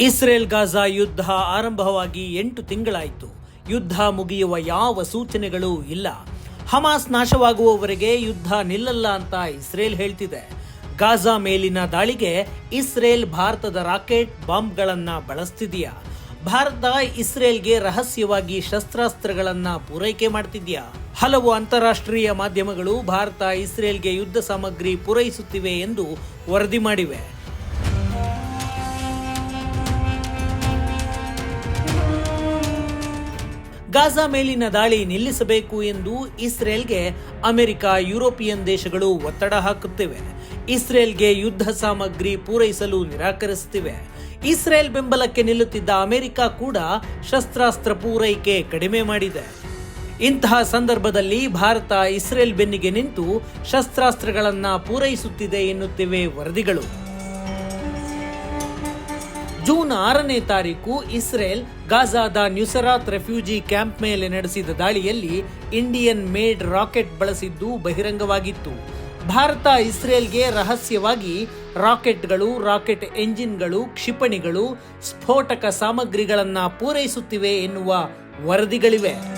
Israel Gaza ಯುದ್ಧ ಆರಂಭವಾಗಿ ಎಂಟು ತಿಂಗಳಾಯಿತು. ಯುದ್ಧ ಮುಗಿಯುವ ಯಾವ ಸೂಚನೆಗಳೂ ಇಲ್ಲ. ಹಮಾಸ್ ನಾಶವಾಗುವವರೆಗೆ ಯುದ್ಧ ನಿಲ್ಲಲ್ಲ ಅಂತ ಇಸ್ರೇಲ್ ಹೇಳ್ತಿದೆ. ಗಾಜಾ ಮೇಲಿನ ದಾಳಿಗೆ ಇಸ್ರೇಲ್ ಭಾರತದ ರಾಕೆಟ್ ಬಾಂಬ್ಗಳನ್ನು ಬಳಸ್ತಿದೆಯಾ? ಭಾರತ ಇಸ್ರೇಲ್ಗೆ ರಹಸ್ಯವಾಗಿ ಶಸ್ತ್ರಾಸ್ತ್ರಗಳನ್ನು ಪೂರೈಕೆ ಮಾಡ್ತಿದ್ಯಾ? ಹಲವು ಅಂತಾರಾಷ್ಟ್ರೀಯ ಮಾಧ್ಯಮಗಳು ಭಾರತ ಇಸ್ರೇಲ್ಗೆ ಯುದ್ಧ ಸಾಮಗ್ರಿ ಪೂರೈಸುತ್ತಿವೆ ಎಂದು ವರದಿ ಮಾಡಿವೆ. ಗಾಜಾ ಮೇಲಿನ ದಾಳಿ ನಿಲ್ಲಿಸಬೇಕು ಎಂದು ಇಸ್ರೇಲ್ಗೆ ಅಮೆರಿಕ, ಯುರೋಪಿಯನ್ ದೇಶಗಳು ಒತ್ತಡ ಹಾಕುತ್ತಿವೆ. ಇಸ್ರೇಲ್ಗೆ ಯುದ್ಧ ಸಾಮಗ್ರಿ ಪೂರೈಸಲು ನಿರಾಕರಿಸುತ್ತಿವೆ. ಇಸ್ರೇಲ್ ಬೆಂಬಲಕ್ಕೆ ನಿಲ್ಲುತ್ತಿದ್ದ ಅಮೆರಿಕ ಕೂಡ ಶಸ್ತ್ರಾಸ್ತ್ರ ಪೂರೈಕೆ ಕಡಿಮೆ ಮಾಡಿದೆ. ಇಂತಹ ಸಂದರ್ಭದಲ್ಲಿ ಭಾರತ ಇಸ್ರೇಲ್ ಬೆನ್ನಿಗೆ ನಿಂತು ಶಸ್ತ್ರಾಸ್ತ್ರಗಳನ್ನು ಪೂರೈಸುತ್ತಿದೆ ಎನ್ನುತ್ತಿವೆ ವರದಿಗಳು. ಜೂನ್ ಆರನೇ ತಾರೀಕು ಇಸ್ರೇಲ್ ಗಾಜಾದ ನ್ಯೂಸರಾತ್ ರೆಫ್ಯೂಜಿ ಕ್ಯಾಂಪ್ ಮೇಲೆ ನಡೆಸಿದ ದಾಳಿಯಲ್ಲಿ ಇಂಡಿಯನ್ ಮೇಡ್ ರಾಕೆಟ್ ಬಳಸಿದ್ದು ಬಹಿರಂಗವಾಗಿತ್ತು. ಭಾರತ ಇಸ್ರೇಲ್ಗೆ ರಹಸ್ಯವಾಗಿ ರಾಕೆಟ್ಗಳು, ರಾಕೆಟ್ ಎಂಜಿನ್ಗಳು, ಕ್ಷಿಪಣಿಗಳು, ಸ್ಫೋಟಕ ಸಾಮಗ್ರಿಗಳನ್ನು ಪೂರೈಸುತ್ತಿವೆ ಎನ್ನುವ ವರದಿಗಳಿವೆ.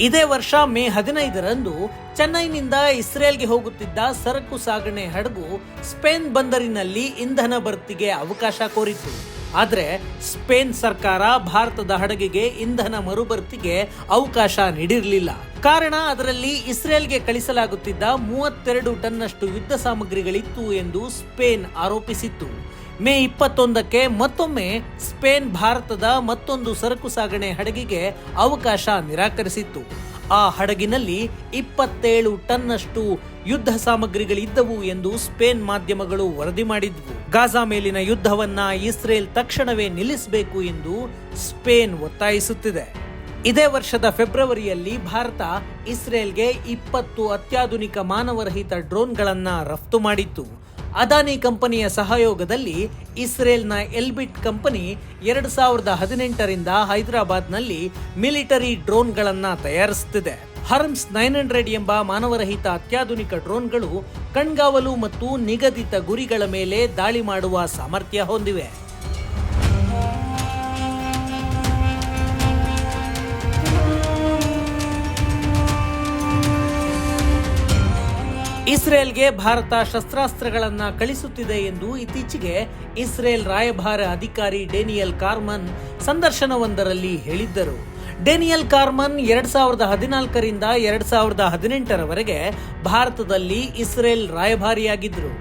ಇದೇ ವರ್ಷ ಮೇ ಹದಿನೈದರಂದು ಚೆನ್ನೈನಿಂದ ಇಸ್ರೇಲ್ಗೆ ಹೋಗುತ್ತಿದ್ದ ಸರಕು ಸಾಗಣೆ ಹಡಗು ಸ್ಪೇನ್ ಬಂದರಿನಲ್ಲಿ ಇಂಧನ ಭರ್ತಿಗೆ ಅವಕಾಶ ಕೋರಿತು ಆದರೆ ಸ್ಪೇನ್ ಸರ್ಕಾರ ಭಾರತದ ಹಡಗಿಗೆ ಇಂಧನ ಮರುಭರ್ತಿಗೆ ಅವಕಾಶ ನೀಡಿರಲಿಲ್ಲ. ಕಾರಣ ಅದರಲ್ಲಿ ಇಸ್ರೇಲ್ಗೆ ಕಳಿಸಲಾಗುತ್ತಿದ್ದ ಮೂವತ್ತೆರಡು ಟನ್ನಷ್ಟು ಯುದ್ಧ ಸಾಮಗ್ರಿಗಳಿತ್ತು ಎಂದು ಸ್ಪೇನ್ ಆರೋಪಿಸಿತ್ತು. ಮೇ ಇಪ್ಪತ್ತೊಂದಕ್ಕೆ ಮತ್ತೊಮ್ಮೆ ಸ್ಪೇನ್ ಭಾರತದ ಮತ್ತೊಂದು ಸರಕು ಸಾಗಣೆ ಹಡಗಿಗೆ ಅವಕಾಶ ನಿರಾಕರಿಸಿತ್ತು. ಆ ಹಡಗಿನಲ್ಲಿ ಇಪ್ಪತ್ತೇಳು ಟನ್ನಷ್ಟು ಯುದ್ಧ ಸಾಮಗ್ರಿಗಳಿದ್ದವು ಎಂದು ಸ್ಪೇನ್ ಮಾಧ್ಯಮಗಳು ವರದಿ ಮಾಡಿದ್ವು. ಗಾಜಾ ಮೇಲಿನ ಯುದ್ಧವನ್ನ ಇಸ್ರೇಲ್ ತಕ್ಷಣವೇ ನಿಲ್ಲಿಸಬೇಕು ಎಂದು ಸ್ಪೇನ್ ಒತ್ತಾಯಿಸುತ್ತಿದೆ. ಇದೇ ವರ್ಷದ ಫೆಬ್ರವರಿಯಲ್ಲಿ ಭಾರತ ಇಸ್ರೇಲ್ಗೆ ಇಪ್ಪತ್ತು ಅತ್ಯಾಧುನಿಕ ಮಾನವರಹಿತ ಡ್ರೋನ್ಗಳನ್ನ ರಫ್ತು ಮಾಡಿತ್ತು. ಅದಾನಿ ಕಂಪನಿಯ ಸಹಯೋಗದಲ್ಲಿ ಇಸ್ರೇಲ್ನ ಎಲ್ಬಿಟ್ ಕಂಪನಿ ಎರಡು ಸಾವಿರದ ಹದಿನೆಂಟರಿಂದ ಹೈದರಾಬಾದ್ನಲ್ಲಿ ಮಿಲಿಟರಿ ಡ್ರೋನ್ಗಳನ್ನು ತಯಾರಿಸುತ್ತಿದೆ ಹರ್ಮ್ಸ್ ನೈನ್ ಹಂಡ್ರೆಡ್ ಎಂಬ ಮಾನವರಹಿತ ಅತ್ಯಾಧುನಿಕ ಡ್ರೋನ್ಗಳು ಕಣ್ಗಾವಲು ಮತ್ತು ನಿಗದಿತ ಗುರಿಗಳ ಮೇಲೆ ದಾಳಿ ಮಾಡುವ ಸಾಮರ್ಥ್ಯ ಹೊಂದಿವೆ. ಇಸ್ರೇಲ್ಗೆ ಭಾರತ ಶಸ್ತ್ರಾಸ್ತ್ರಗಳನ್ನು ಕಳಿಸುತ್ತಿದೆ ಎಂದು ಇತ್ತೀಚೆಗೆ ಇಸ್ರೇಲ್ ರಾಯಭಾರ ಅಧಿಕಾರಿ ಡೇನಿಯಲ್ ಕಾರ್ಮನ್ ಸಂದರ್ಶನವೊಂದರಲ್ಲಿ ಹೇಳಿದ್ದರು. ಡೇನಿಯಲ್ ಕಾರ್ಮನ್ ಎರಡ್ ಸಾವಿರದ ಹದಿನಾಲ್ಕರಿಂದ ಎರಡ್ ಸಾವಿರದ ಹದಿನೆಂಟರವರೆಗೆ ಭಾರತದಲ್ಲಿ ಇಸ್ರೇಲ್ ರಾಯಭಾರಿಯಾಗಿದ್ದರು.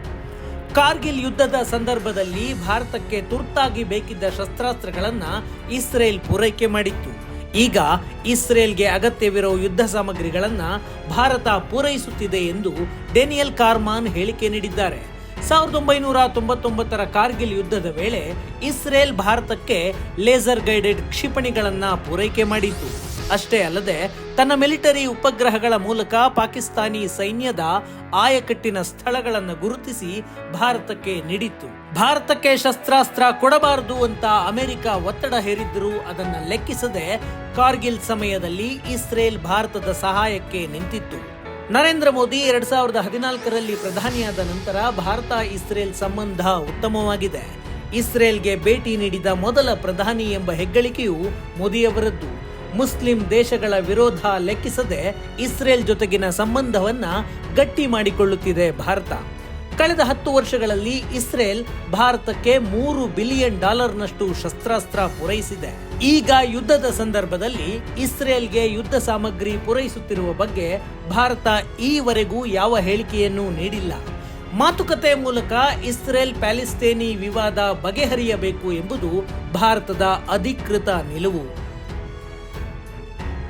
ಕಾರ್ಗಿಲ್ ಯುದ್ಧದ ಸಂದರ್ಭದಲ್ಲಿ ಭಾರತಕ್ಕೆ ತುರ್ತಾಗಿ ಬೇಕಿದ್ದ ಶಸ್ತ್ರಾಸ್ತ್ರಗಳನ್ನು ಇಸ್ರೇಲ್ ಪೂರೈಕೆ ಮಾಡಿತ್ತು. ಈಗ ಇಸ್ರೇಲ್ಗೆ ಅಗತ್ಯವಿರೋ ಯುದ್ಧ ಸಾಮಗ್ರಿಗಳನ್ನ ಭಾರತ ಪೂರೈಸುತ್ತಿದೆ ಎಂದು ಡೇನಿಯಲ್ ಕಾರ್ಮಾನ್ ಹೇಳಿಕೆ ನೀಡಿದ್ದಾರೆ. ಸಾವಿರದ ಒಂಬೈನೂರ ತೊಂಬತ್ತೊಂಬತ್ತರ ಕಾರ್ಗಿಲ್ ಯುದ್ಧದ ವೇಳೆ ಇಸ್ರೇಲ್ ಭಾರತಕ್ಕೆ ಲೇಸರ್ ಗೈಡೆಡ್ ಕ್ಷಿಪಣಿಗಳನ್ನು ಪೂರೈಕೆ ಮಾಡಿತ್ತು. ಅಷ್ಟೇ ಅಲ್ಲದೆ, ತನ್ನ ಮಿಲಿಟರಿ ಉಪಗ್ರಹಗಳ ಮೂಲಕ ಪಾಕಿಸ್ತಾನಿ ಸೈನ್ಯದ ಆಯಕಟ್ಟಿನ ಸ್ಥಳಗಳನ್ನು ಗುರುತಿಸಿ ಭಾರತಕ್ಕೆ ನೀಡಿತ್ತು. ಭಾರತಕ್ಕೆ ಶಸ್ತ್ರಾಸ್ತ್ರ ಕೊಡಬಾರದು ಅಂತ ಅಮೆರಿಕ ಒತ್ತಡ ಹೇರಿದ್ದರೂ ಅದನ್ನು ಲೆಕ್ಕಿಸದೆ ಕಾರ್ಗಿಲ್ ಸಮಯದಲ್ಲಿ ಇಸ್ರೇಲ್ ಭಾರತದ ಸಹಾಯಕ್ಕೆ ನಿಂತಿತ್ತು. ನರೇಂದ್ರ ಮೋದಿ ಎರಡ್ ಸಾವಿರದ ಹದಿನಾಲ್ಕರಲ್ಲಿ ಪ್ರಧಾನಿಯಾದ ನಂತರ ಭಾರತ ಇಸ್ರೇಲ್ ಸಂಬಂಧ ಉತ್ತಮವಾಗಿದೆ. ಇಸ್ರೇಲ್ಗೆ ಭೇಟಿ ನೀಡಿದ ಮೊದಲ ಪ್ರಧಾನಿ ಎಂಬ ಹೆಗ್ಗಳಿಕೆಯು ಮೋದಿಯವರದ್ದು. ಮುಸ್ಲಿಂ ದೇಶಗಳ ವಿರೋಧ ಲೆಕ್ಕಿಸದೆ ಇಸ್ರೇಲ್ ಜೊತೆಗಿನ ಸಂಬಂಧವನ್ನ ಗಟ್ಟಿ ಮಾಡಿಕೊಳ್ಳುತ್ತಿದೆ ಭಾರತ. ಕಳೆದ ಹತ್ತು ವರ್ಷಗಳಲ್ಲಿ ಇಸ್ರೇಲ್ ಭಾರತಕ್ಕೆ ಮೂರು ಬಿಲಿಯನ್ ಡಾಲರ್ನಷ್ಟು ಶಸ್ತ್ರಾಸ್ತ್ರ ಪೂರೈಸಿದೆ. ಈಗ ಯುದ್ಧದ ಸಂದರ್ಭದಲ್ಲಿ ಇಸ್ರೇಲ್ಗೆ ಯುದ್ಧ ಸಾಮಗ್ರಿ ಪೂರೈಸುತ್ತಿರುವ ಬಗ್ಗೆ ಭಾರತ ಈವರೆಗೂ ಯಾವ ಹೇಳಿಕೆಯನ್ನೂ ನೀಡಿಲ್ಲ. ಮಾತುಕತೆ ಮೂಲಕ ಇಸ್ರೇಲ್ ಪ್ಯಾಲಿಸ್ತೇನಿ ವಿವಾದ ಬಗೆಹರಿಯಬೇಕು ಎಂಬುದು ಭಾರತದ ಅಧಿಕೃತ ನಿಲುವು.